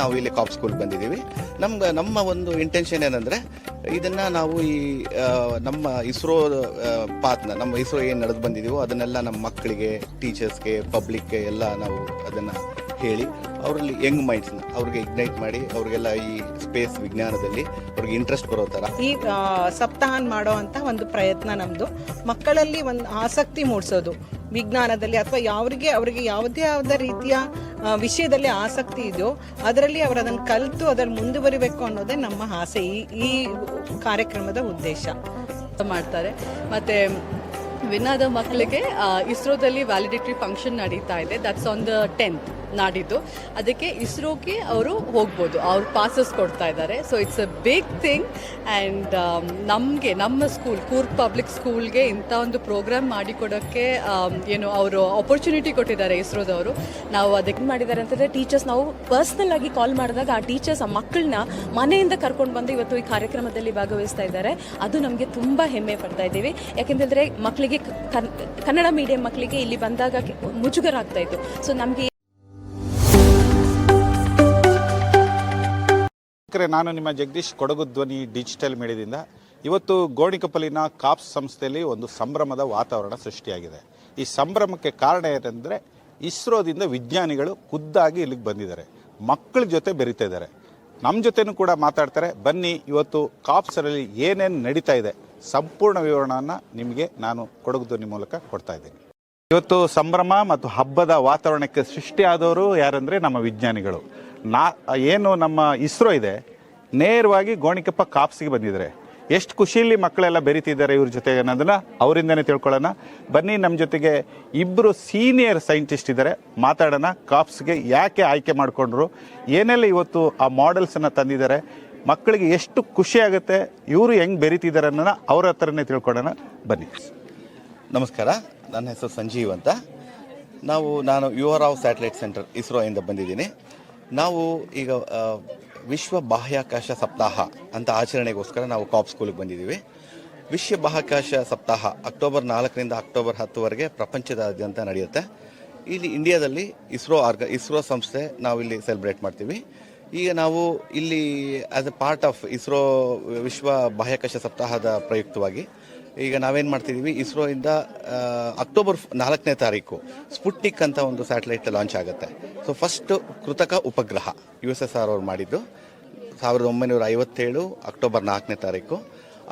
ನಾವು ಇಲ್ಲಿ ಕಾಪ್ ಸ್ಕೂಲ್ ಬಂದಿದ್ದೀವಿ. ನಮ್ಗೆ, ನಮ್ಮ ಒಂದು ಇಂಟೆನ್ಷನ್ ಏನಂದ್ರೆ, ಇದನ್ನ ನಾವು ಈ ನಮ್ಮ ಇಸ್ರೋ ಪಾತ್ನ ನಮ್ಮ ಇಸ್ರೋ ಏನು ನಡೆದು ಬಂದಿದೀವೋ ಅದನ್ನೆಲ್ಲ ನಮ್ಮ ಮಕ್ಕಳಿಗೆ ಟೀಚರ್ಸ್ಗೆ ಪಬ್ಲಿಕ್ಗೆ ಎಲ್ಲ ನಾವು ಅದನ್ನ ಹೇಳಿ, ಅವರಲ್ಲಿ ಯಂಗ್ ಮೈಂಡ್ಸ್ನ ಅವ್ರಿಗೆ ಇಗ್ನೈಟ್ ಮಾಡಿ, ಅವ್ರಿಗೆಲ್ಲ ಈ ಸ್ಪೇಸ್ ವಿಜ್ಞಾನದಲ್ಲಿ ಅವ್ರಿಗೆ ಇಂಟ್ರೆಸ್ಟ್ ಬರೋ ಥರ. ಈ ಸಪ್ತಾಹ ಮಾಡೋ ಅಂತ ಒಂದು ಪ್ರಯತ್ನ ನಮ್ಮದು ಮಕ್ಕಳಲ್ಲಿ ಒಂದು ಆಸಕ್ತಿ ಮೂಡಿಸೋದು. ವಿಜ್ಞಾನದಲ್ಲಿ ಅಥವಾ ಯಾವ್ರಿಗೆ ಅವರಿಗೆ ಯಾವುದೇ ಯಾವುದೇ ರೀತಿಯ ವಿಷಯದಲ್ಲಿ ಆಸಕ್ತಿ ಇದೆಯೋ ಅದರಲ್ಲಿ ಅವರು ಅದನ್ನು ಕಲಿತು ಅದರಲ್ಲಿ ಮುಂದುವರಿಬೇಕು ಅನ್ನೋದೇ ನಮ್ಮ ಆಸೆ. ಈ ಈ ಕಾರ್ಯಕ್ರಮದ ಉದ್ದೇಶ. ಮಾಡ್ತಾರೆ. ಮತ್ತೆ ವಿನಾದ ಮಕ್ಕಳಿಗೆ ಇಸ್ರೋದಲ್ಲಿ ವ್ಯಾಲಿಡೇಟರಿ ಫಂಕ್ಷನ್ ನಡೀತಾ ಇದೆ. ದಟ್ಸ್ ಆನ್ ದ ಟೆಂತ್ ನಾಡಿದ್ದು. ಅದಕ್ಕೆ ಇಸ್ರೋಗೆ ಅವರು ಹೋಗ್ಬೋದು. ಅವ್ರು ಪಾಸಸ್ ಕೊಡ್ತಾ ಇದ್ದಾರೆ. So it's a big thing and ನಮಗೆ ನಮ್ಮ ಸ್ಕೂಲ್ ಕೂರ್ಗ್ ಪಬ್ಲಿಕ್ ಸ್ಕೂಲ್ಗೆ ಇಂಥ ಒಂದು ಪ್ರೋಗ್ರಾಮ್ ಮಾಡಿಕೊಡೋಕ್ಕೆ ಆಮ್, ಏನು ಅವರು ಆಪರ್ಚುನಿಟಿ ಕೊಟ್ಟಿದ್ದಾರೆ ಇಸ್ರೋದವರು. ನಾವು ಅದಕ್ಕೆ ಮಾಡಿದ್ದಾರೆ ಅಂತಂದರೆ ಟೀಚರ್ಸ್ ನಾವು ಪರ್ಸ್ನಲ್ ಆಗಿ ಕಾಲ್ ಮಾಡಿದಾಗ ಆ ಟೀಚರ್ಸ್ ಆ ಮಕ್ಕಳನ್ನ ಮನೆಯಿಂದ ಕರ್ಕೊಂಡು ಬಂದು ಇವತ್ತು ಈ ಕಾರ್ಯಕ್ರಮದಲ್ಲಿ ಭಾಗವಹಿಸ್ತಾ ಇದ್ದಾರೆ. ಅದು ನಮಗೆ ತುಂಬ ಹೆಮ್ಮೆ ಪಡ್ತಾ ಇದ್ದೀವಿ. ಯಾಕೆಂದರೆ ಮಕ್ಕಳಿಗೆ ಕನ್- ಕನ್ನಡ ಮೀಡಿಯಂ ಮಕ್ಕಳಿಗೆ ಇಲ್ಲಿ ಬಂದಾಗ ಮುಜುಗರ ಆಗ್ತಾ ಇತ್ತು. ಸೊ ನಮಗೆ ನಮಸ್ಕಾರ ನಾನು ನಿಮ್ಮ ಜಗದೀಶ್ ಕೊಡಗು ಧ್ವನಿ ಡಿಜಿಟಲ್ ಮೇಳದಿಂದ ಇವತ್ತು ಗೋಣಿಕಪಲ್ಲಿನ ಕಾಪ್ಸ್ ಸಂಸ್ಥೆಯಲ್ಲಿ ಒಂದು ಸಂಭ್ರಮದ ವಾತಾವರಣ ಸೃಷ್ಟಿಯಾಗಿದೆ. ಈ ಸಂಭ್ರಮಕ್ಕೆ ಕಾರಣ ಏನೆಂದರೆ, ಇಸ್ರೋದಿಂದ ವಿಜ್ಞಾನಿಗಳು ಖುದ್ದಾಗಿ ಇಲ್ಲಿಗೆ ಬಂದಿದ್ದಾರೆ. ಮಕ್ಕಳ ಜೊತೆ ಬೆರಿತಾ ಇದ್ದಾರೆ. ನಮ್ಮ ಜೊತೆನೂ ಕೂಡ ಮಾತಾಡ್ತಾರೆ. ಬನ್ನಿ, ಇವತ್ತು ಕಾಪ್ಸರಲ್ಲಿ ಏನೇನು ನಡೀತಾ ಇದೆ. ಸಂಪೂರ್ಣ ವಿವರಣವನ್ನು ನಿಮಗೆ ನಾನು ಕೊಡಗು ಧ್ವನಿ ಮೂಲಕ ಕೊಡ್ತಾ ಇದ್ದೀನಿ. ಇವತ್ತು ಸಂಭ್ರಮ ಮತ್ತು ಹಬ್ಬದ ವಾತಾವರಣಕ್ಕೆ ಸೃಷ್ಟಿಯಾದವರು ಯಾರಂದರೆ ನಮ್ಮ ವಿಜ್ಞಾನಿಗಳು. ನಾ, ಏನು ನಮ್ಮ ಇಸ್ರೋ ಇದೆ, ನೇರವಾಗಿ ಗೋಣಿಕಪ್ಪ ಕಾಪ್ಸ್ಗೆ ಬಂದಿದ್ದಾರೆ. ಎಷ್ಟು ಖುಷಿಯಲ್ಲಿ ಮಕ್ಕಳೆಲ್ಲ ಬೆರೀತಿದ್ದಾರೆ ಇವ್ರ ಜೊತೆ ಅನ್ನೋದನ್ನು ಅವರಿಂದನೇ ತಿಳ್ಕೊಳ್ಳೋಣ. ಬನ್ನಿ ನಮ್ಮ ಜೊತೆಗೆ ಇಬ್ಬರು ಸೀನಿಯರ್ ಸೈಂಟಿಸ್ಟ್ ಇದ್ದಾರೆ. ಮಾತಾಡೋಣ, ಕಾಪ್ಸ್ಗೆ ಯಾಕೆ ಆಯ್ಕೆ ಮಾಡಿಕೊಂಡ್ರು, ಏನೆಲ್ಲ ಇವತ್ತು ಆ ಮಾಡೆಲ್ಸನ್ನು ತಂದಿದ್ದಾರೆ, ಮಕ್ಕಳಿಗೆ ಎಷ್ಟು ಖುಷಿ ಆಗುತ್ತೆ, ಇವರು ಹೆಂಗೆ ಬೆರೀತಿದ್ದಾರೆ ಅನ್ನೋಣ ಅವ್ರ ಹತ್ರನೇ ತಿಳ್ಕೊಳ್ಳೋಣ. ಬನ್ನಿ. ನಮಸ್ಕಾರ, ನನ್ನ ಹೆಸರು ಸಂಜೀವ್ ಅಂತ. ನಾವು, ನಾನು ಯುವರಾವ್ ಸ್ಯಾಟಲೈಟ್ ಸೆಂಟರ್ ಇಸ್ರೋಯಿಂದ ಬಂದಿದ್ದೀನಿ. ನಾವು ಈಗ ವಿಶ್ವ ಬಾಹ್ಯಾಕಾಶ ಸಪ್ತಾಹ ಅಂತ ಆಚರಣೆಗೋಸ್ಕರ ನಾವು ಕಾಪ್ ಸ್ಕೂಲಿಗೆ ಬಂದಿದ್ದೀವಿ. ವಿಶ್ವ ಬಾಹ್ಯಾಕಾಶ ಸಪ್ತಾಹ ಅಕ್ಟೋಬರ್ ನಾಲ್ಕರಿಂದ ಅಕ್ಟೋಬರ್ ಹತ್ತುವರೆಗೆ ಪ್ರಪಂಚದಾದ್ಯಂತ ನಡೆಯುತ್ತೆ. ಇಲ್ಲಿ ಇಂಡಿಯಾದಲ್ಲಿ ಇಸ್ರೋ ಆರ್ಗ, ಇಸ್ರೋ ಸಂಸ್ಥೆ ನಾವು ಇಲ್ಲಿ ಸೆಲೆಬ್ರೇಟ್ ಮಾಡ್ತೀವಿ. ಈಗ ನಾವು ಇಲ್ಲಿ as a part of ISRO ವಿಶ್ವ ಬಾಹ್ಯಾಕಾಶ ಸಪ್ತಾಹದ ಪ್ರಯುಕ್ತವಾಗಿ ಈಗ ನಾವೇನು ಮಾಡ್ತಿದ್ದೀವಿ ಇಸ್ರೋಯಿಂದ ಅಕ್ಟೋಬರ್ ನಾಲ್ಕನೇ ತಾರೀಕು ಸ್ಪುಟ್ನಿಕ್ ಅಂತ ಒಂದು ಸ್ಯಾಟಲೈಟ್ ಲಾಂಚ್ ಆಗುತ್ತೆ. ಸೊ ಫಸ್ಟ್ ಕೃತಕ ಉಪಗ್ರಹ ಯು ಎಸ್ ಎಸ್ ಆರ್ ಅವ್ರು ಮಾಡಿದ್ದು. ಸಾವಿರದ ಒಂಬೈನೂರ ಐವತ್ತೇಳು ಅಕ್ಟೋಬರ್ ನಾಲ್ಕನೇ ತಾರೀಕು.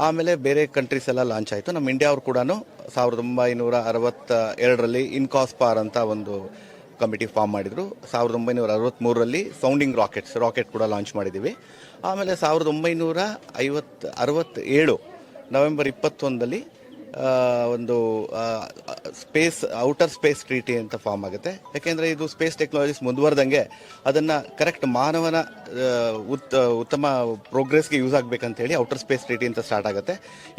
ಆಮೇಲೆ ಬೇರೆ ಕಂಟ್ರೀಸ್ ಎಲ್ಲ ಲಾಂಚ್ ಆಯಿತು. ನಮ್ಮ ಇಂಡಿಯಾ ಅವರು ಕೂಡ ಸಾವಿರದ ಒಂಬೈನೂರ ಅರವತ್ತ ಎರಡರಲ್ಲಿ ಇನ್ಕಾಸ್ಪಾರ್ ಅಂತ ಒಂದು ಕಮಿಟಿ ಫಾರ್ಮ್ ಮಾಡಿದ್ರು. ಸಾವಿರದ ಒಂಬೈನೂರ ಅರವತ್ತ್ಮೂರರಲ್ಲಿ ಸೌಂಡಿಂಗ್ ರಾಕೆಟ್ಸ್ ರಾಕೆಟ್ ಕೂಡ ಲಾಂಚ್ ಮಾಡಿದ್ದೀವಿ ಆಮೇಲೆ ಸಾವಿರದ ಒಂಬೈನೂರ ಐವತ್ತು, ಅರವತ್ತೇಳು ನವೆಂಬರ್ ಇಪ್ಪತ್ತೊಂದಲ್ಲಿ ಒಂದು ಸ್ಪೇಸ್, ಔಟರ್ ಸ್ಪೇಸ್ ಟ್ರೀಟಿ ಅಂತ ಫಾರ್ಮ್ ಆಗುತ್ತೆ. ಯಾಕೆಂದರೆ ಇದು ಸ್ಪೇಸ್ ಟೆಕ್ನಾಲಜೀಸ್ ಮುಂದುವರೆದಂಗೆ ಅದನ್ನು ಕರೆಕ್ಟ್ ಮಾನವನ ಉತ್, ಉತ್ತಮ ಪ್ರೋಗ್ರೆಸ್ಗೆ ಯೂಸ್ ಆಗಬೇಕಂತ ಹೇಳಿ ಔಟರ್ ಸ್ಪೇಸ್ ಟ್ರೀಟಿ ಅಂತ ಸ್ಟಾರ್ಟ್ ಆಗುತ್ತೆ.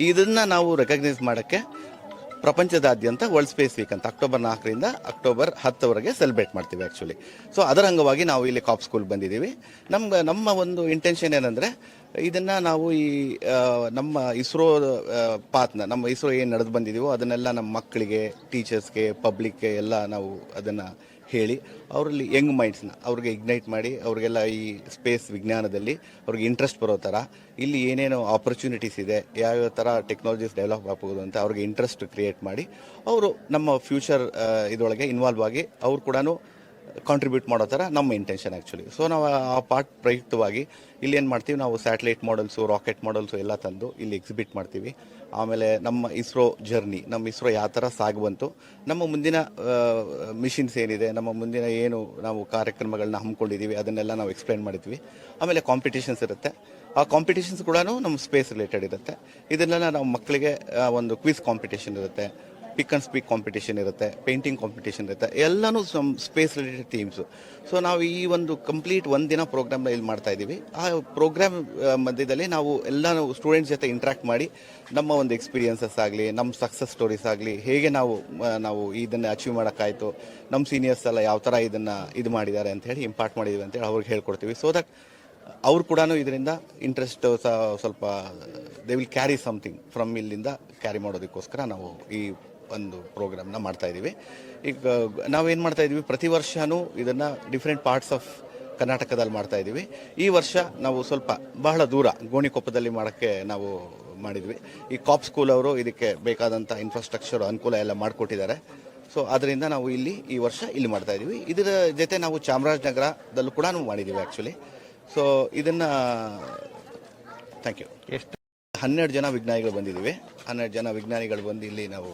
ಇದನ್ನು ನಾವು ರೆಕಗ್ನೈಸ್ ಮಾಡೋಕ್ಕೆ ಪ್ರಪಂಚದಾದ್ಯಂತ ವರ್ಲ್ಡ್ ಸ್ಪೇಸ್ ವೀಕ್ ಅಂತ ಅಕ್ಟೋಬರ್ ನಾಲ್ಕರಿಂದ ಅಕ್ಟೋಬರ್ ಹತ್ತವರೆಗೆ ಸೆಲೆಬ್ರೇಟ್ ಮಾಡ್ತೀವಿ ಆ್ಯಕ್ಚುಲಿ ಸೊ ಅದರ ಅಂಗವಾಗಿ ನಾವು ಇಲ್ಲಿ ಕಾಪ್ ಸ್ಕೂಲ್ ಬಂದಿದ್ದೀವಿ. ನಮ್ಗೆ, ನಮ್ಮ ಒಂದು ಇಂಟೆನ್ಷನ್ ಏನಂದರೆ, ಇದನ್ನು ನಾವು ಈ ನಮ್ಮ ಇಸ್ರೋ ಪಾತ್ನ ನಮ್ಮ ಇಸ್ರೋ ಏನು ನಡೆದು ಬಂದಿದ್ದೀವೋ ಅದನ್ನೆಲ್ಲ ನಮ್ಮ ಮಕ್ಕಳಿಗೆ ಟೀಚರ್ಸ್ಗೆ ಪಬ್ಲಿಕ್ಗೆ ಎಲ್ಲ ನಾವು ಅದನ್ನು ಹೇಳಿ ಅವರಲ್ಲಿ ಯಂಗ್ ಮೈಂಡ್ಸ್ನ ಅವ್ರಿಗೆ ಇಗ್ನೈಟ್ ಮಾಡಿ ಅವ್ರಿಗೆಲ್ಲ ಈ ಸ್ಪೇಸ್ ವಿಜ್ಞಾನದಲ್ಲಿ ಅವ್ರಿಗೆ ಇಂಟ್ರೆಸ್ಟ್ ಬರೋ ಥರ ಇಲ್ಲಿ ಏನೇನು ಆಪರ್ಚುನಿಟೀಸ್ ಇದೆ, ಯಾವ್ಯಾವ ಥರ ಟೆಕ್ನಾಲಜೀಸ್ ಡೆವಲಪ್ ಆಗ್ಬೋದು ಅಂತ ಅವ್ರಿಗೆ ಇಂಟ್ರೆಸ್ಟ್ ಕ್ರಿಯೇಟ್ ಮಾಡಿ ಅವರು ನಮ್ಮ ಫ್ಯೂಚರ್ ಇದರೊಳಗೆ ಇನ್ವಾಲ್ವ್ ಆಗಿ ಅವ್ರು ಕೂಡ ಕಾಂಟ್ರಿಬ್ಯೂಟ್ ಮಾಡೋ ಥರ ನಮ್ಮ ಇಂಟೆನ್ಷನ್ ಆ್ಯಕ್ಚುಲಿ ಸೊ ನಾವು ಆ ಪಾರ್ಟ್ ಪ್ರಯುಕ್ತವಾಗಿ ಇಲ್ಲಿ ಏನು ಮಾಡ್ತೀವಿ, ನಾವು ಸ್ಯಾಟಲೈಟ್ ಮಾಡಲ್ಸು ರಾಕೆಟ್ ಮಾಡಲ್ಸು ಎಲ್ಲ ತಂದು ಇಲ್ಲಿ ಎಕ್ಸಿಬಿಟ್ ಮಾಡ್ತೀವಿ. ಆಮೇಲೆ ನಮ್ಮ ಇಸ್ರೋ ಜರ್ನಿ ನಮ್ಮ ಇಸ್ರೋ ಯಾವ ಥರ ಸಾಗುವಂತು ನಮ್ಮ ಮುಂದಿನ ಮಿಷಿನ್ಸ್ ಏನಿದೆ, ನಮ್ಮ ಮುಂದಿನ ಏನು ನಾವು ಕಾರ್ಯಕ್ರಮಗಳನ್ನ ಹಮ್ಮಿಕೊಂಡಿದ್ದೀವಿ ಅದನ್ನೆಲ್ಲ ನಾವು ಎಕ್ಸ್ಪ್ಲೈನ್ ಮಾಡಿದ್ವಿ. ಆಮೇಲೆ ಕಾಂಪಿಟೇಷನ್ಸ್ ಇರುತ್ತೆ. ಆ ಕಾಂಪಿಟೇಷನ್ಸ್ ಕೂಡ ನಮ್ಮ ಸ್ಪೇಸ್ ರಿಲೇಟೆಡ್ ಇರುತ್ತೆ. ಇದನ್ನೆಲ್ಲ ನಾವು ಮಕ್ಕಳಿಗೆ ಒಂದು ಕ್ವಿಸ್ ಕಾಂಪಿಟೇಷನ್ ಇರುತ್ತೆ. ಪಿಕ್ ಅಂಡ್ ಸ್ಪೀಕ್ ಕಾಂಪಿಟೇಷನ್ ಇರುತ್ತೆ ಪೇಂಟಿಂಗ್ ಕಾಂಪಿಟೇಷನ್ ಇರುತ್ತೆ, ಎಲ್ಲನೂ some space related themes so ನಾವು ಈ ಒಂದು ಕಂಪ್ಲೀಟ್ ಒಂದಿನ ಪ್ರೋಗ್ರಾಮ್ನ ಇಲ್ಲಿ ಮಾಡ್ತಾ ಇದ್ದೀವಿ ಆ ಪ್ರೋಗ್ರಾಮ್ ಮಧ್ಯದಲ್ಲಿ ನಾವು ಎಲ್ಲ ಸ್ಟೂಡೆಂಟ್ಸ್ ಜೊತೆ ಇಂಟ್ರ್ಯಾಕ್ಟ್ ಮಾಡಿ ನಮ್ಮ ಒಂದು ಎಕ್ಸ್ಪೀರಿಯನ್ಸಸ್ ಆಗಲಿ, ನಮ್ಮ ಸಕ್ಸಸ್ ಸ್ಟೋರೀಸ್ ಆಗಲಿ, ಹೇಗೆ ನಾವು ನಾವು ಇದನ್ನು ಅಚೀವ್ ಮಾಡೋಕ್ಕಾಯಿತು, ನಮ್ಮ ಸೀನಿಯರ್ಸ್ ಎಲ್ಲ ಯಾವ ಥರ ಇದನ್ನು ಇದು ಮಾಡಿದ್ದಾರೆ ಅಂತ ಹೇಳಿ ಇಂಪಾರ್ಟ್ ಮಾಡಿದ್ದೀವಿ ಅಂತೇಳಿ ಅವ್ರಿಗೆ ಹೇಳ್ಕೊಡ್ತೀವಿ. ಸೊ ದಟ್ ಅವ್ರು ಕೂಡ ಇದರಿಂದ ಇಂಟ್ರೆಸ್ಟ್ ಸ್ವಲ್ಪ they will carry something from ಇಲ್ಲಿಂದ ಕ್ಯಾರಿ ಮಾಡೋದಕ್ಕೋಸ್ಕರ ನಾವು ಈ ಒಂದು ಪ್ರೋಗ್ರಾಮ್ನ ಮಾಡ್ತಾ ಇದ್ದೀವಿ. ಈಗ ನಾವೇನು ಮಾಡ್ತಾ ಇದ್ದೀವಿ ಪ್ರತಿ ವರ್ಷವೂ ಇದನ್ನು ಡಿಫ್ರೆಂಟ್ ಪಾರ್ಟ್ಸ್ ಆಫ್ ಕರ್ನಾಟಕದಲ್ಲಿ ಮಾಡ್ತಾ ಇದ್ದೀವಿ. ಈ ವರ್ಷ ನಾವು ಸ್ವಲ್ಪ ಬಹಳ ದೂರ ಗೋಣಿಕೊಪ್ಪದಲ್ಲಿ ಮಾಡೋಕ್ಕೆ ನಾವು ಮಾಡಿದ್ವಿ. ಈ ಕಾಪ್ ಸ್ಕೂಲ್ ಅವರು ಇದಕ್ಕೆ ಬೇಕಾದಂಥ ಇನ್ಫ್ರಾಸ್ಟ್ರಕ್ಚರ್ ಅನುಕೂಲ ಎಲ್ಲ ಮಾಡಿಕೊಟ್ಟಿದ್ದಾರೆ. ಸೊ ಅದರಿಂದ ನಾವು ಇಲ್ಲಿ ಈ ವರ್ಷ ಇಲ್ಲಿ ಮಾಡ್ತಾ ಇದ್ದೀವಿ. ಇದರ ಜೊತೆ ನಾವು ಚಾಮರಾಜನಗರದಲ್ಲೂ ಕೂಡ ಮಾಡಿದ್ದೀವಿ ಆ್ಯಕ್ಚುಲಿ ಸೊ ಇದನ್ನು ಥ್ಯಾಂಕ್ ಯು ಎಷ್ಟು ಹನ್ನೆರಡು ಜನ ವಿಜ್ಞಾನಿಗಳು ಬಂದಿದ್ದೀವಿ. ಹನ್ನೆರಡು ಜನ ವಿಜ್ಞಾನಿಗಳು ಬಂದು ಇಲ್ಲಿ ನಾವು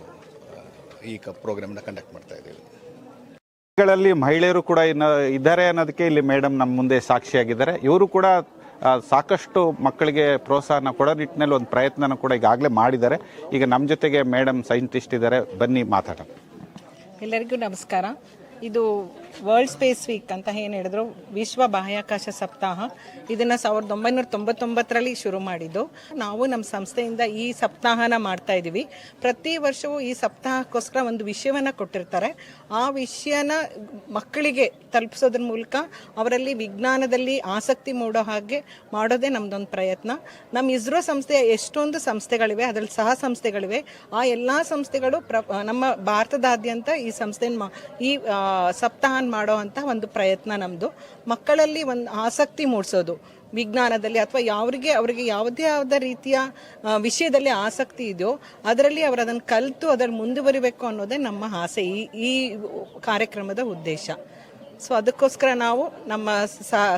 ಈ ಕ ಪ್ರೋಗ್ರಾಮ್ನ ಕಂಡಕ್ಟ್ ಮಾಡ್ತಾ ಇದ್ದೀವಿ. ಗಳಲ್ಲಿ ಮಹಿಳೆಯರು ಕೂಡ ಇನ್ನು ಇದ್ದಾರೆ ಅನ್ನೋದಕ್ಕೆ ಇಲ್ಲಿ ಮೇಡಮ್ ನಮ್ಮ ಮುಂದೆ ಸಾಕ್ಷಿಯಾಗಿದ್ದಾರೆ. ಇವರು ಕೂಡ ಆ, ಸಾಕಷ್ಟು ಮಕ್ಕಳಿಗೆ ಪ್ರೋತ್ಸಾಹನ ಕೊಡೋ ನಿಟ್ಟಿನಲ್ಲಿ ಒಂದು ಪ್ರಯತ್ನನ ಕೂಡ ಈಗಾಗಲೇ ಮಾಡಿದ್ದಾರೆ. ಈಗ ನಮ್ಮ ಜೊತೆಗೆ ಮೇಡಮ್ ಸೈಂಟಿಸ್ಟ್ ಇದ್ದಾರೆ. ಬನ್ನಿ ಮಾತಾಡೋಣ. ಎಲ್ಲರಿಗೂ ನಮಸ್ಕಾರ. ಇದು ವರ್ಲ್ಡ್ ಸ್ಪೇಸ್ ವೀಕ್ ಅಂತ ಏನು ಹೇಳಿದ್ರು, ವಿಶ್ವ ಬಾಹ್ಯಾಕಾಶ ಸಪ್ತಾಹ. ಇದನ್ನು ಸಾವಿರದ ಒಂಬೈನೂರ ತೊಂಬತ್ತೊಂಬತ್ತರಲ್ಲಿ ಶುರು ಮಾಡಿದ್ದು. ನಾವು ನಮ್ಮ ಸಂಸ್ಥೆಯಿಂದ ಈ ಸಪ್ತಾಹನ ಮಾಡ್ತಾ ಇದ್ದೀವಿ ಪ್ರತಿ ವರ್ಷವೂ ಈ ಸಪ್ತಾಹಕ್ಕೋಸ್ಕರ ಒಂದು ವಿಷಯವನ್ನು ಕೊಟ್ಟಿರ್ತಾರೆ. ಆ ವಿಷಯನ ಮಕ್ಕಳಿಗೆ ತಲುಪಿಸೋದ್ರ ಮೂಲಕ ಅವರಲ್ಲಿ ವಿಜ್ಞಾನದಲ್ಲಿ ಆಸಕ್ತಿ ಮೂಡೋ ಹಾಗೆ ಮಾಡೋದೇ ನಮ್ಮದೊಂದು ಪ್ರಯತ್ನ. ನಮ್ಮ ಇಸ್ರೋ ಸಂಸ್ಥೆಯ ಎಷ್ಟೊಂದು ಸಂಸ್ಥೆಗಳಿವೆ, ಅದರಲ್ಲಿ ಸಹ ಸಂಸ್ಥೆಗಳಿವೆ. ಆ ಎಲ್ಲ ಸಂಸ್ಥೆಗಳು ಪ್ರ ನಮ್ಮ ಭಾರತದಾದ್ಯಂತ ಈ ಸಂಸ್ಥೆ ಈ ಆ, ಸಪ್ತಾಹ ಮಾಡೋ ಅಂತ ಒಂದು ಪ್ರಯತ್ನ ನಮ್ಮದು ಮಕ್ಕಳಲ್ಲಿ ಒಂದು ಆಸಕ್ತಿ ಮೂಡಿಸೋದು. ವಿಜ್ಞಾನದಲ್ಲಿ ಅಥವಾ ಯಾವ್ರಿಗೆ ಅವರಿಗೆ ಯಾವುದೇ ಯಾವುದೇ ರೀತಿಯ ವಿಷಯದಲ್ಲಿ ಆಸಕ್ತಿ ಇದೆಯೋ ಅದರಲ್ಲಿ ಅವರು ಅದನ್ನು ಕಲಿತು ಅದರಲ್ಲಿ ಮುಂದುವರಿಬೇಕು ಅನ್ನೋದೇ ನಮ್ಮ ಆಸೆ. ಈ ಈ ಕಾರ್ಯಕ್ರಮದ ಉದ್ದೇಶ. ಸೊ ಅದಕ್ಕೋಸ್ಕರ ನಾವು ನಮ್ಮ ಸಹ-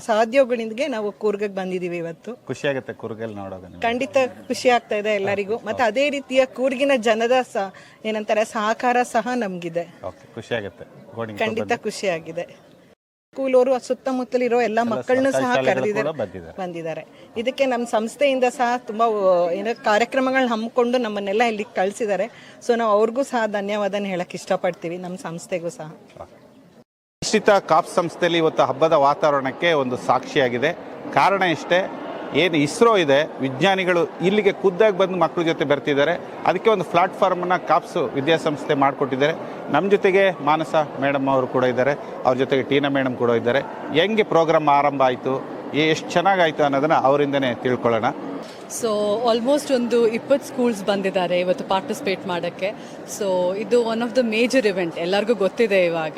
ನಾವು ಕೂರ್ಗಕ್ಕೆ ಬಂದಿದೀವಿ ಇವತ್ತು. ಖುಷಿಯಾಗುತ್ತೆ ಕೂರ್ಗಲ್ಲಿ ನೋಡೋದನ್ನ ಖಂಡಿತ ಖುಷಿ ಆಗ್ತಾ ಇದೆ ಎಲ್ಲರಿಗೂ. ಮತ್ತೆ ಅದೇ ರೀತಿಯ ಕೂರ್ಗಿನ ಜನದ ಸ ಏನಂತಾರೆ ಸಹಕಾರ ಸಹ ನಮಗಿದೆ. ಓಕೆ ಖುಷಿಯಾಗುತ್ತೆ. ಖಂಡಿತ ಖಂಡಿತ ಆಗಿದೆ ಸ್ಕೂಲ್ ಅವರು ಸುತ್ತಮುತ್ತಲಿರೋ ಎಲ್ಲ ಮಕ್ಕಳನ್ನು ಸಹ ಕರೆದಿದ್ದಾರೆ ಬಂದಿದ್ದಾರೆ. ಬಂದಿದ್ದಾರೆ. ಇದಕ್ಕೆ ನಮ್ಮ ಸಂಸ್ಥೆಯಿಂದ ಸಹ ತುಂಬಾ ಏನೋ ಕಾರ್ಯಕ್ರಮಗಳನ್ನ ಹಮ್ಮಿಕೊಂಡು ನಮ್ಮನ್ನೆಲ್ಲ ಇಲ್ಲಿ ಕಳಿಸಿದ್ದಾರೆ. ಸೊ ನಾವು ಅವ್ರಿಗೂ ಸಹ ಧನ್ಯವಾದ ಹೇಳಕ್ ಇಷ್ಟಪಡ್ತೀವಿ ನಮ್ಮ ಸಂಸ್ಥೆಗೂ ಸಹ. ನಿಶ್ಚಿತ ಕಾಪ್ ಸಂಸ್ಥೆಯಲ್ಲಿ ಇವತ್ತು ಹಬ್ಬದ ವಾತಾವರಣಕ್ಕೆ ಒಂದು ಸಾಕ್ಷಿಯಾಗಿದೆ. ಕಾರಣ ಇಷ್ಟೇ, ಏನು ಇಸ್ರೋ ಇದೆ, ವಿಜ್ಞಾನಿಗಳು ಇಲ್ಲಿಗೆ ಖುದ್ದಾಗಿ ಬಂದು ಮಕ್ಕಳ ಜೊತೆ ಬರ್ತಿದ್ದಾರೆ. ಅದಕ್ಕೆ ಒಂದು ಪ್ಲಾಟ್ಫಾರ್ಮನ್ನು ಕಾಪ್ಸು ವಿದ್ಯಾಸಂಸ್ಥೆ ಮಾಡಿಕೊಟ್ಟಿದ್ದಾರೆ. ನಮ್ಮ ಜೊತೆಗೆ ಮಾನಸ ಮೇಡಮ್ ಅವರು ಕೂಡ ಇದ್ದಾರೆ, ಅವ್ರ ಜೊತೆಗೆ ಟೀನಾ ಮೇಡಮ್ ಕೂಡ ಇದ್ದಾರೆ. ಹೆಂಗೆ ಪ್ರೋಗ್ರಾಮ್ ಆರಂಭ ಆಯಿತು ಎಷ್ಟು ಚೆನ್ನಾಗಾಯಿತು ಅನ್ನೋದನ್ನು ಅವರಿಂದನೇ ತಿಳ್ಕೊಳ್ಳೋಣ. ಸೊ ಆಲ್ಮೋಸ್ಟ್ ಒಂದು ಇಪ್ಪತ್ತು ಸ್ಕೂಲ್ಸ್ ಬಂದಿದ್ದಾರೆ ಇವತ್ತು ಪಾರ್ಟಿಸಿಪೇಟ್ ಮಾಡೋಕ್ಕೆ. ಸೊ ಇದು one of the major event ಎಲ್ಲರಿಗೂ ಗೊತ್ತಿದೆ ಇವಾಗ.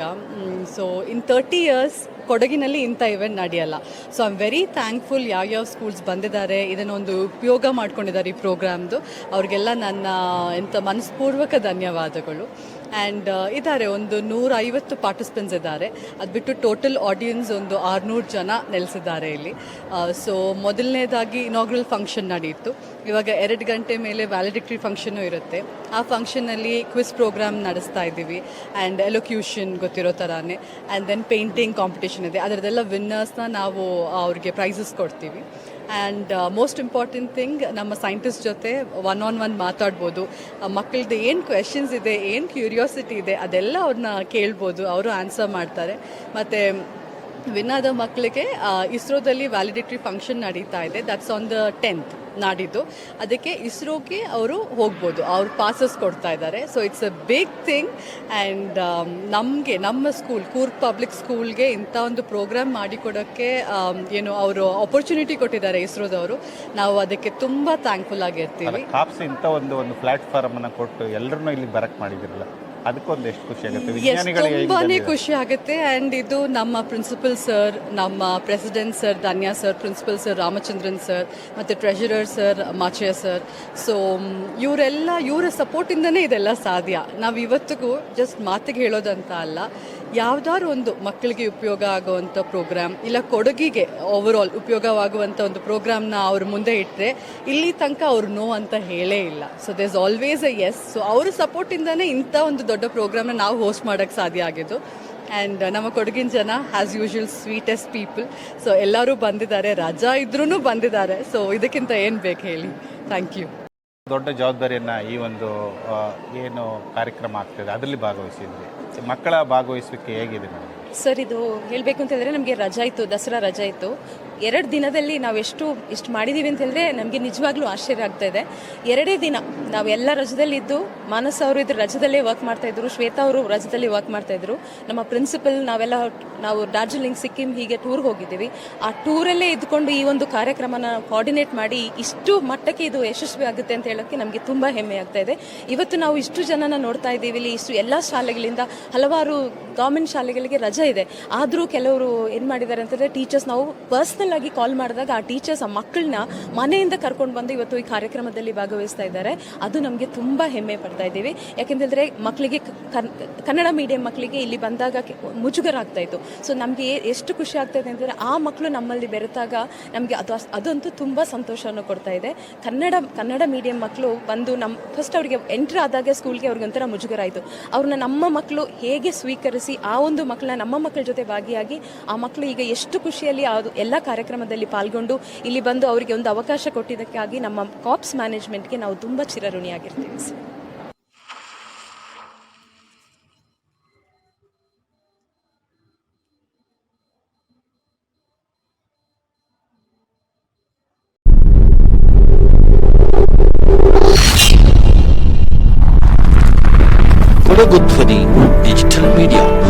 ಸೊ ಇನ್ ತರ್ಟಿ ಇಯರ್ಸ್ ಕೊಡಗಿನಲ್ಲಿ ಇಂಥ ಇವೆಂಟ್ ನಡೆಯಲ್ಲ. So I am very thankful ಯಾವ್ಯಾವ ಸ್ಕೂಲ್ಸ್ ಬಂದಿದ್ದಾರೆ, ಇದನ್ನೊಂದು ಉಪಯೋಗ ಮಾಡ್ಕೊಂಡಿದ್ದಾರೆ ಈ ಪ್ರೋಗ್ರಾಮ್ದು ಅವ್ರಿಗೆಲ್ಲ ನನ್ನ ಎಂಥ ಮನಸ್ಪೂರ್ವಕ ಧನ್ಯವಾದಗಳು. ಆ್ಯಂಡ್ ಇದ್ದಾರೆ ಒಂದು ನೂರ ಐವತ್ತು ಪಾರ್ಟಿಸಿಪೆಂಟ್ಸ್ ಇದ್ದಾರೆ. ಅದು ಬಿಟ್ಟು ಟೋಟಲ್ ಆಡಿಯನ್ಸ್ ಒಂದು ಆರುನೂರು ಜನ ನೆಲೆಸಿದ್ದಾರೆ ಇಲ್ಲಿ. ಸೊ ಮೊದಲನೇದಾಗಿ ಇನಾಗ್ರಲ್ ಫಂಕ್ಷನ್ ನಡೆಯಿತು ಇವಾಗ ಎರಡು ಗಂಟೆ ಮೇಲೆ ವ್ಯಾಲಿಡಿಕ್ಟ್ರಿ ಫಂಕ್ಷನು ಇರುತ್ತೆ. ಆ ಫಂಕ್ಷನಲ್ಲಿ ಕ್ವಿಸ್ ಪ್ರೋಗ್ರಾಮ್ ನಡೆಸ್ತಾ ಇದ್ದೀವಿ. ಆ್ಯಂಡ್ ಎಲೊಕ್ಯೂಷನ್ ಗೊತ್ತಿರೋ ಥರನೇ ಆ್ಯಂಡ್ ದೆನ್ ಪೇಂಟಿಂಗ್ ಕಾಂಪಿಟೇಷನ್ ಇದೆ. ಅದರದೆಲ್ಲ ವಿನ್ನರ್ಸ್ನ ನಾವು ಅವ್ರಿಗೆ ಪ್ರೈಸಸ್ ಕೊಡ್ತೀವಿ. ಆ್ಯಂಡ್ ಮೋಸ್ಟ್ ಇಂಪಾರ್ಟೆಂಟ್ ಥಿಂಗ್ ನಮ್ಮ ಸೈಂಟಿಸ್ಟ್ ಜೊತೆ ಒನ್ ಆನ್ ಒನ್ ಮಾತಾಡ್ಬೋದು ಮಕ್ಕಳದ್ದು ಏನು ಕ್ವೆಶನ್ಸ್ ಇದೆ, ಏನು ಕ್ಯೂರಿಯಾಸಿಟಿ ಇದೆ, ಅದೆಲ್ಲ ಅವ್ರನ್ನ ಕೇಳ್ಬೋದು. ಅವರು ಆನ್ಸರ್ ಮಾಡ್ತಾರೆ. ಮತ್ತು ವಿನ್ ಆದ ಮಕ್ಕಳಿಗೆ ಇಸ್ರೋದಲ್ಲಿ ವ್ಯಾಲಿಡಿಟ್ರಿ ಫಂಕ್ಷನ್ ನಡೀತಾ ಇದೆ. ದಟ್ಸ್ ಆನ್ ದ ಟೆಂತ್ ನಾಡಿದ್ದು. ಅದಕ್ಕೆ ಇಸ್ರೋಗೆ ಅವರು ಹೋಗ್ಬೋದು. ಅವ್ರು ಪಾಸಸ್ ಕೊಡ್ತಾ ಇದ್ದಾರೆ. So it's a big thing and ನಮಗೆ ನಮ್ಮ ಸ್ಕೂಲ್ ಕೂರ್ಗ್ ಪಬ್ಲಿಕ್ ಸ್ಕೂಲ್ಗೆ ಇಂಥ ಒಂದು ಪ್ರೋಗ್ರಾಮ್ ಮಾಡಿಕೊಡೋಕ್ಕೆ ಆಮ್, ಏನು ಅವರು ಆಪರ್ಚುನಿಟಿ ಕೊಟ್ಟಿದ್ದಾರೆ ಇಸ್ರೋದವರು. ನಾವು ಅದಕ್ಕೆ ತುಂಬ ಥ್ಯಾಂಕ್ಫುಲ್ ಆಗಿರ್ತೀವಿ. ಕಾಪ್ಸ್ ಇಂಥ ಒಂದು ಒಂದು ಪ್ಲಾಟ್ಫಾರ್ಮ್ ಅನ್ನ ಕೊಟ್ಟು ಎಲ್ಲರನ್ನೂ ಇಲ್ಲಿ ಬರಕ್ ಮಾಡಿದಿರಲ್ಲ ಅದಕ್ಕೊಂದು ಎಷ್ಟು ಖುಷಿ ಆಗುತ್ತೆ? ಎಸ್ ವಿಜ್ಞಾನಿಗಳಿಗೆ ಹೆಂಗ್ ತುಂಬಾನೇ ಖುಷಿ ಆಗುತ್ತೆ. ಅಂಡ್ ಇದು ನಮ್ಮ ಪ್ರಿನ್ಸಿಪಲ್ ಸರ್ ನಮ್ಮ president sir Dhanya sir principal sir Ramachandran sir ಮತ್ತೆ treasurer sir Machaiah sir so ಇವರೆಲ್ಲ ಇವರ ಸಪೋರ್ಟಿಂದನೇ ಇದೆಲ್ಲ ಸಾಧ್ಯ. ನಾವು ಇವತ್ತಿಗೂ ಜಸ್ಟ್ ಮಾತಿಗೆ ಹೇಳೋದಂತ ಅಲ್ಲ. ಯಾವ್ದಾದ್ರು ಒಂದು ಮಕ್ಕಳಿಗೆ ಉಪಯೋಗ ಆಗುವಂಥ ಪ್ರೋಗ್ರಾಮ್ ಇಲ್ಲ ಕೊಡಗಿಗೆ ಓವರಾಲ್ ಉಪಯೋಗವಾಗುವಂಥ ಒಂದು ಪ್ರೋಗ್ರಾಮ್ನ ಅವ್ರ ಮುಂದೆ ಇಟ್ಟರೆ ಇಲ್ಲಿ ತನಕ ಅವ್ರು ನೋ ಅಂತ ಹೇಳೇ ಇಲ್ಲ. So this always A S so ಅವ್ರ ಸಪೋರ್ಟಿಂದನೇ ಇಂಥ ಒಂದು ದೊಡ್ಡ ಪ್ರೋಗ್ರಾಮ್ನ ನಾವು ಹೋಸ್ಟ್ ಮಾಡೋಕ್ಕೆ ಸಾಧ್ಯ ಆಗಿದ್ದು. ಆ್ಯಂಡ್ ನಮ್ಮ ಕೊಡಗಿನ ಜನ as usual sweetest people so ಎಲ್ಲರೂ ಬಂದಿದ್ದಾರೆ, ರಜಾ ಇದ್ರೂ ಬಂದಿದ್ದಾರೆ. ಸೊ ಇದಕ್ಕಿಂತ ಏನು ಬೇಕು ಹೇಳಿ? ಥ್ಯಾಂಕ್ ಯು ದೊಡ್ಡ ಜವಾಬ್ದಾರಿಯನ್ನು ಈ ಒಂದು ಏನು ಕಾರ್ಯಕ್ರಮ ಆಗ್ತದೆ ಅದರಲ್ಲಿ ಭಾಗವಹಿಸಿದ್ರಿ. ಮಕ್ಕಳ ಭಾಗವಹಿಸುವಿಕೆ ಹೇಗಿದೆ ಮೇಡಮ್ ಸರ್, ಇದು ಹೇಳಬೇಕು ಅಂತ ಹೇಳಿದ್ರೆ ನಮಗೆ ರಜಾ ಇತ್ತು, ದಸರಾ ರಜಾ ಇತ್ತು. ಎರಡು ದಿನದಲ್ಲಿ ನಾವು ಎಷ್ಟು, ಇಷ್ಟು ಮಾಡಿದ್ದೀವಿ ಅಂತ ಹೇಳಿದ್ರೆ ನಮಗೆ ನಿಜವಾಗ್ಲೂ ಆಶ್ಚರ್ಯ ಆಗ್ತಾ ಇದೆ. ಎರಡೇ ದಿನ ನಾವೆಲ್ಲ ರಜದಲ್ಲಿದ್ದು ಮಾನಸ ಅವರು ಇದ್ರ ರಜದಲ್ಲೇ ವರ್ಕ್ ಮಾಡ್ತಾ ಇದ್ರು, ಶ್ವೇತಾ ಅವರು ರಜದಲ್ಲಿ ವರ್ಕ್ ಮಾಡ್ತಾ ಇದ್ರು. ನಮ್ಮ ಪ್ರಿನ್ಸಿಪಲ್ ನಾವೆಲ್ಲ ನಾವು ಡಾರ್ಜಿಲಿಂಗ್ ಸಿಕ್ಕಿಂ ಹೀಗೆ ಟೂರ್ಗೆ ಹೋಗಿದ್ದೀವಿ. ಆ ಟೂರಲ್ಲೇ ಇದ್ಕೊಂಡು ಈ ಒಂದು ಕಾರ್ಯಕ್ರಮನ ಕೋಆರ್ಡಿನೇಟ್ ಮಾಡಿ ಇಷ್ಟು ಮಟ್ಟಕ್ಕೆ ಇದು ಯಶಸ್ವಿ ಆಗುತ್ತೆ ಅಂತ ಹೇಳೋಕ್ಕೆ ನಮಗೆ ತುಂಬ ಹೆಮ್ಮೆ ಆಗ್ತಾ ಇದೆ. ಇವತ್ತು ನಾವು ಇಷ್ಟು ಜನನ ನೋಡ್ತಾ ಇದ್ದೀವಿ ಇಲ್ಲಿ, ಇಷ್ಟು ಎಲ್ಲ ಶಾಲೆಗಳಿಂದ ಹಲವಾರು ಗೌರ್ಮೆಂಟ್ ಶಾಲೆಗಳಿಗೆ ರಜೆ ಇದೆ. ಆದರೂ ಕೆಲವರು ಏನು ಮಾಡಿದ್ದಾರೆ ಅಂತಂದರೆ ಟೀಚರ್ಸ್ ನಾವು ಪರ್ಸ್ನಲ್ ಆಗಿ ಕಾಲ್ ಮಾಡಿದಾಗ ಆ ಟೀಚರ್ಸ್ ಆ ಮಕ್ಕಳನ್ನ ಮನೆಯಿಂದ ಕರ್ಕೊಂಡು ಬಂದು ಇವತ್ತು ಈ ಕಾರ್ಯಕ್ರಮದಲ್ಲಿ ಭಾಗವಹಿಸ್ತಾ ಇದ್ದಾರೆ. ಅದು ನಮಗೆ ತುಂಬ ಹೆಮ್ಮೆ ಪಡ್ತಾ ಇದ್ದೀವಿ. ಯಾಕೆಂತಂದರೆ ಮಕ್ಕಳಿಗೆ ಕನ್- ಕನ್ನಡ ಮೀಡಿಯಂ ಮಕ್ಕಳಿಗೆ ಇಲ್ಲಿ ಬಂದಾಗ ಮುಜುಗರ ಆಗ್ತಾ ಇತ್ತು. ಸೊ ನಮಗೆ ಎಷ್ಟು ಖುಷಿ ಆಗ್ತಾ ಇದೆ ಅಂತಂದರೆ ಆ ಮಕ್ಕಳು ನಮ್ಮಲ್ಲಿ ಬೆರೆತಾಗ ನಮಗೆ ಅದು ಅದಂತೂ ತುಂಬ ಸಂತೋಷವನ್ನು ಕೊಡ್ತಾ ಇದೆ. ಕನ್ನಡ ಕನ್ನಡ ಮೀಡಿಯಂ ಮಕ್ಕಳು ಬಂದು ನಮ್ಮ ಫಸ್ಟ್ ಅವರಿಗೆ ಎಂಟ್ರ್ ಆದಾಗ ಸ್ಕೂಲ್ಗೆ ಅವ್ರಿಗೆ ಒಂಥರ ಮುಜುಗರ ಆಯಿತು ಅವ್ರನ್ನ ನಮ್ಮ ಮಕ್ಕಳು ಹೇಗೆ ಸ್ವೀಕರಿಸಿ ಆ ಒಂದು ಮಕ್ಕಳನ್ನ ನಮ್ಮ ಮಕ್ಕಳ ಜೊತೆ ಭಾಗಿಯಾಗಿ ಆ ಮಕ್ಕಳು ಈಗ ಎಷ್ಟು ಖುಷಿಯಲ್ಲಿ ಅದು ಎಲ್ಲ ಕಾರ್ಯಕ್ರಮದಲ್ಲಿ ಪಾಲ್ಗೊಂಡು ಇಲ್ಲಿ ಬಂದು ಅವರಿಗೆ ಒಂದು ಅವಕಾಶ ಕೊಟ್ಟಿದ್ದಕ್ಕಾಗಿ ನಮ್ಮ ಕಾಪ್ಸ್ ಮ್ಯಾನೇಜ್ಮೆಂಟ್ಗೆ ನಾವು ತುಂಬ ಚಿರಋಣಿಯಾಗಿರ್ತೀವಿ ಸರ್. ಇದು